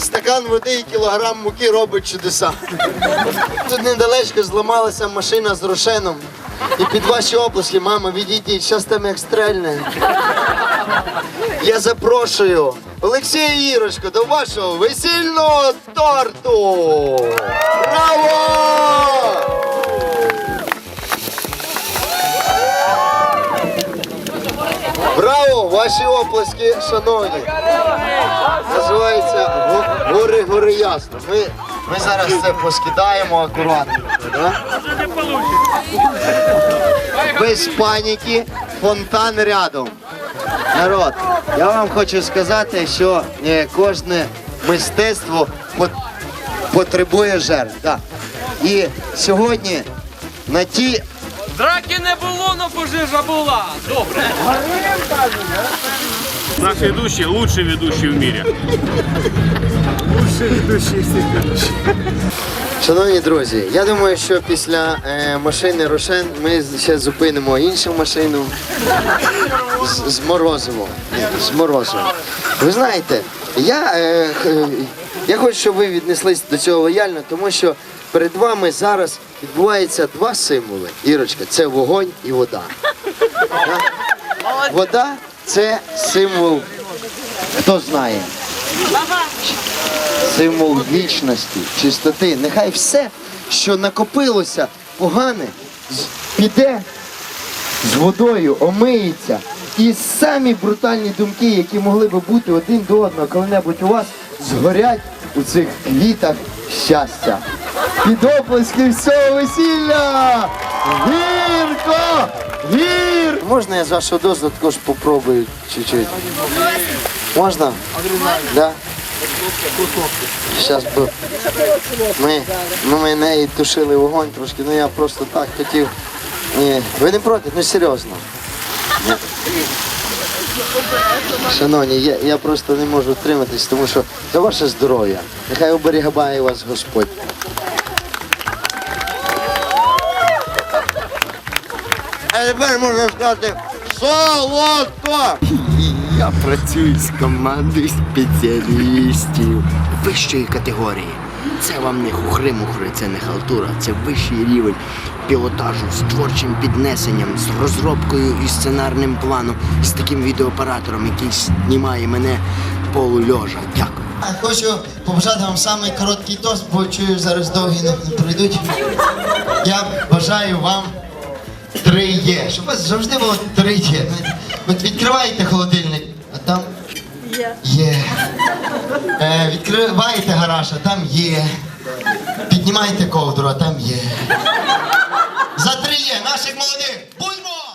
стакан води і кілограм муки робить чудеса. Тут недалечко зламалася машина з рошеном. І під ваші оплески, мама, відійдіть, щас там як стрельне. Я запрошую Олексія і Ірочку до вашого весільного торту! Браво! Браво! Ваші оплески, шановні! Називається Гори гори ясно. Ми, ми зараз це поскидаємо акуратно. Да? Без паніки, фонтан рядом. Народ, я вам хочу сказати, що е, кожне мистецтво потребує жертв. Да. І сьогодні на ті Драки не було, пожежа була. Добре. Наш ведущий лучший ведущий в мире. Шановні друзі, я думаю, що після е, машини Рошен ми ще зупинимо іншу машину з, з морозивом. Ні, З морозивом. Ви знаєте, я, е, я хочу, щоб ви віднеслись до цього лояльно, тому що перед вами зараз відбуваються два символи. Ірочка, це вогонь і вода. Вода це символ, хто знає символ вічності, чистоти. Нехай все, що накопилося погане, піде з водою, омиється. І самі брутальні думки, які могли би бути один до одного, коли-небудь у вас згорять у цих квітах щастя. Під оплески всього весілля! Гірко! Гір! Можна я з вашого дозволу також попробую чуть-чуть? Можна? Да? Зараз би ми, ми мене тушили вогонь трошки, ну я просто так хотів. Ні, ви не проти, ну серйозно. Ні. Шановні, я, я просто не можу втриматись, тому що за ваше здоров'я. Нехай оберігає вас Господь. А тепер можна сказати солодко! Я працюю з командою спеціалістів вищої категорії. Це вам не хухри-мухри, це не халтура, це вищий рівень пілотажу з творчим піднесенням, з розробкою і сценарним планом, з таким відеооператором, який знімає мене полульожа. Дякую. Хочу побажати вам самий короткий тост, бо чую, зараз довгі не прийдуть. Я бажаю вам три є. Щоб у вас завжди було три є. От відкриваєте холодильник, а там є. Е, Відкриваєте гараж, а там є. Піднімаєте ковдру, а там є. За три є наших молодих. Будьмо!